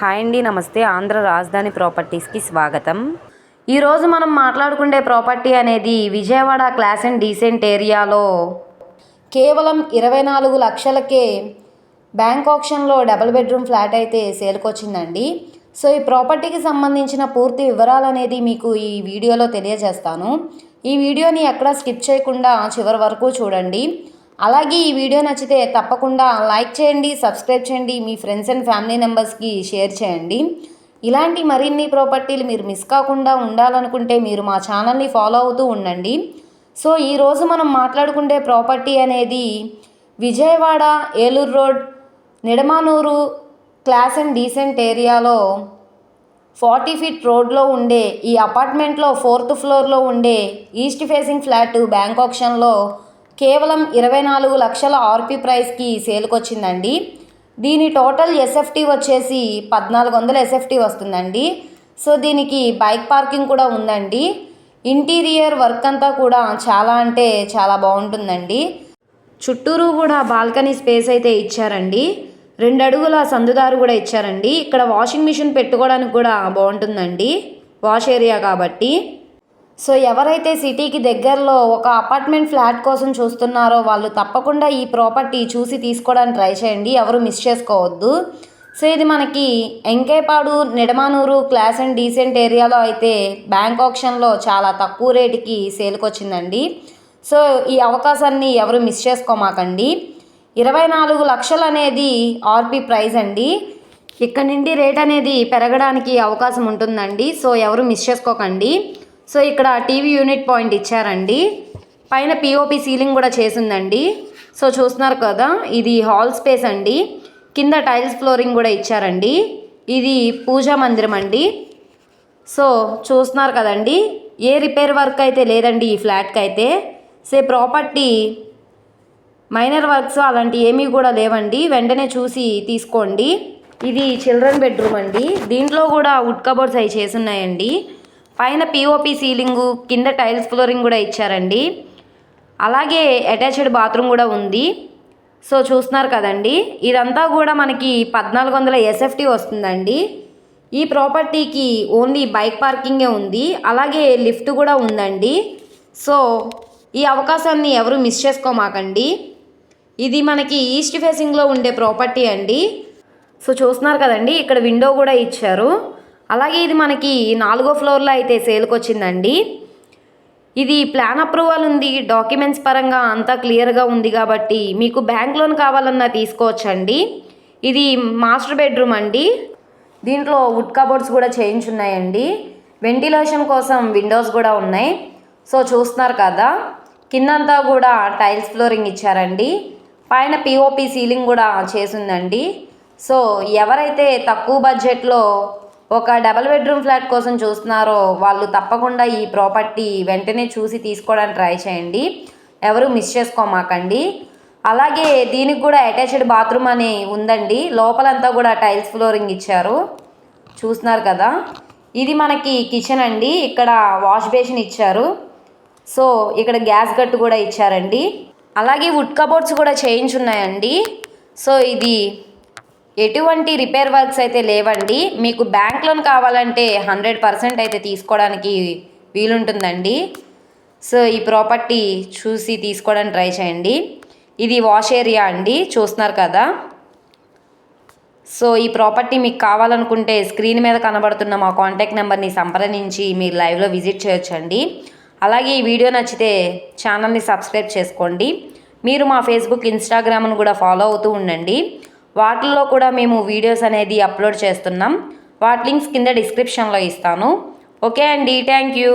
Hi అండి నమస్తే. ఆంధ్ర రాజధాని ప్రాపర్టీస్కి స్వాగతం. ఈరోజు మనం మాట్లాడుకునే ప్రాపర్టీ అనేది విజయవాడ క్లాస్ అండ్ డీసెంట్ ఏరియాలో కేవలం ఇరవై నాలుగు లక్షలకే బ్యాంక్ ఆప్షన్లో డబుల్ బెడ్రూమ్ ఫ్లాట్ అయితే సేల్కొచ్చిందండి సో ఈ ప్రాపర్టీకి సంబంధించిన పూర్తి వివరాలు అనేది మీకు ఈ వీడియోలో తెలియజేస్తాను. ఈ వీడియోని ఎక్కడా స్కిప్ చేయకుండా చివరి వరకు చూడండి. అలాగే ఈ వీడియో నచ్చితే తప్పకుండా లైక్ చేయండి సబ్స్క్రైబ్ చేయండి మీ ఫ్రెండ్స్ అండ్ ఫ్యామిలీ మెంబర్స్కి షేర్ చేయండి. ఇలాంటి మరిన్ని ప్రాపర్టీలు మీరు మిస్ కాకుండా ఉండాలనుకుంటే మీరు మా ఛానల్ని ఫాలో అవుతూ ఉండండి. సో ఈరోజు మనం మాట్లాడుకునే ప్రాపర్టీ అనేది Vijayawada Eluru road Nidamanuru class and decent ఏరియాలో ఫార్టీ ఫీట్ రోడ్లో ఉండే ఈ అపార్ట్మెంట్లో ఫోర్త్ ఫ్లోర్లో ఉండే ఈస్ట్ ఫేసింగ్ ఫ్లాట్ బ్యాంక్ ఆప్షన్లో కేవలం ఇరవై నాలుగు లక్షల ఆర్పి ప్రైస్కి సేల్కి వచ్చిందండి దీని టోటల్ ఎస్ఎఫ్టీ వచ్చేసి పద్నాలుగు వందల ఎస్ఎఫ్టీ వస్తుందండి. సో దీనికి బైక్ పార్కింగ్ కూడా ఉందండి. ఇంటీరియర్ వర్క్ అంతా కూడా చాలా అంటే చాలా బాగుంటుందండి. చుట్టూరు కూడా బాల్కనీ స్పేస్ అయితే ఇచ్చారండి. రెండు అడుగుల సందుదారు కూడా ఇచ్చారండి. ఇక్కడ వాషింగ్ మిషన్ పెట్టుకోవడానికి కూడా బాగుంటుందండి. వాష్ ఏరియా కాబట్టి. సో ఎవరైతే సిటీకి దగ్గరలో ఒక అపార్ట్మెంట్ ఫ్లాట్ కోసం చూస్తున్నారో వాళ్ళు తప్పకుండా ఈ ప్రాపర్టీ చూసి తీసుకోవడానికి ట్రై చేయండి. ఎవరు మిస్ చేసుకోవద్దు. సో ఇది మనకి Enikepadu Nidamanuru class and decent ఏరియాలో అయితే బ్యాంక్ ఆప్షన్లో చాలా తక్కువ రేటుకి సేల్కి వచ్చిందండి. సో ఈ అవకాశాన్ని ఎవరు మిస్ చేసుకోమాకండి. ఇరవై నాలుగు లక్షలు అనేది ఆర్పి ప్రైజ్ అండి. ఇక్కడ నుండి రేట్ అనేది పెరగడానికి అవకాశం ఉంటుందండి. సో ఎవరు మిస్ చేసుకోకండి. సో ఇక్కడ టీవీ యూనిట్ పాయింట్ ఇచ్చారండి. పైన పిఓపి సీలింగ్ కూడా చేసిందండి. సో చూస్తున్నారు కదా ఇది హాల్ స్పేస్ అండి. కింద టైల్స్ ఫ్లోరింగ్ కూడా ఇచ్చారండి. ఇది పూజా మందిరం అండి. సో చూస్తున్నారు కదండి ఏ రిపేర్ వర్క్ అయితే లేదండి ఈ ఫ్లాట్కి అయితే. సే ప్రాపర్టీ మైనర్ వర్క్స్ అలాంటి ఏమీ కూడా లేవండి. వెంటనే చూసి తీసుకోండి. ఇది చిల్డ్రన్ బెడ్రూమ్ అండి. దీంట్లో కూడా వుడ్ కబోర్డ్స్ అవి చేసి ఉన్నాయండి. పైన పిఓపి సీలింగు కింద టైల్స్ ఫ్లోరింగ్ కూడా ఇచ్చారండి. అలాగే అటాచ్డ్ బాత్రూమ్ కూడా ఉంది. సో చూస్తున్నారు కదండి. ఇదంతా కూడా మనకి పద్నాలుగు వందల ఎస్ఎఫ్టీ వస్తుందండి. ఈ ప్రాపర్టీకి ఓన్లీ బైక్ పార్కింగే ఉంది. అలాగే లిఫ్ట్ కూడా ఉందండి. సో ఈ అవకాశాన్ని ఎవరు మిస్ చేసుకోమాకండి. ఇది మనకి ఈస్ట్ ఫేసింగ్లో ఉండే ప్రాపర్టీ అండి. సో చూస్తున్నారు కదండి. ఇక్కడ విండో కూడా ఇచ్చారు. అలాగే ఇది మనకి నాలుగో ఫ్లోర్లో అయితే సేల్కి వచ్చిందండి ఇది ప్లాన్ అప్రూవల్ ఉంది డాక్యుమెంట్స్ పరంగా అంతా క్లియర్గా ఉంది కాబట్టి మీకు బ్యాంక్ లోన్ కావాలన్నా తీసుకోవచ్చండి. ఇది మాస్టర్ బెడ్రూమ్ అండి. దీంట్లో వుడ్ కబోర్డ్స్ కూడా చేయించున్నాయండి వెంటిలేషన్ కోసం విండోస్ కూడా ఉన్నాయి. సో చూస్తున్నారు కదా కిందంతా కూడా టైల్స్ ఫ్లోరింగ్ ఇచ్చారండి. పైన పిఓపి సీలింగ్ కూడా చేసిందండి సో ఎవరైతే తక్కువ బడ్జెట్లో ఒక డబల్ బెడ్రూమ్ ఫ్లాట్ కోసం చూస్తున్నారో వాళ్ళు తప్పకుండా ఈ ప్రాపర్టీ వెంటనే చూసి తీసుకోవడానికి ట్రై చేయండి. ఎవరు మిస్ చేసుకోమాకండి. అలాగే దీనికి కూడా అటాచ్డ్ బాత్రూమ్ అని ఉందండి. లోపలంతా కూడా టైల్స్ ఫ్లోరింగ్ ఇచ్చారు. చూస్తున్నారు కదా. ఇది మనకి కిచెన్ అండి. ఇక్కడ వాష్ బేసిన్ ఇచ్చారు. సో ఇక్కడ గ్యాస్ గట్టు కూడా ఇచ్చారండి. అలాగే వుడ్ కబోర్డ్స్ కూడా చేయించున్నాయండి. సో ఇది ఎటువంటి రిపేర్ వర్క్స్ అయితే లేవండి. మీకు బ్యాంక్ లోన్ కావాలంటే హండ్రెడ్ పర్సెంట్ అయితే తీసుకోవడానికి వీలుంటుందండి. సో ఈ ప్రాపర్టీ చూసి తీసుకోవడానికి ట్రై చేయండి. ఇది వాష్ ఏరియా అండి చూస్తున్నారు కదా. సో ఈ ప్రాపర్టీ మీకు కావాలనుకుంటే స్క్రీన్ మీద కనబడుతున్న మా కాంటాక్ట్ నెంబర్ని సంప్రదించి మీరు లైవ్లో విజిట్ చేయొచ్చండి. అలాగే ఈ వీడియో నచ్చితే ఛానల్ని సబ్స్క్రైబ్ చేసుకోండి. మీరు మా ఫేస్బుక్ ఇన్స్టాగ్రామ్ను కూడా ఫాలో అవుతూ ఉండండి. వాటిల్లో కూడా మేము వీడియోస్ అనేది అప్లోడ్ చేస్తున్నాం. వాటి లింక్స్ కింద డిస్క్రిప్షన్లో ఇస్తాను. ఓకే అండి థ్యాంక్ యూ.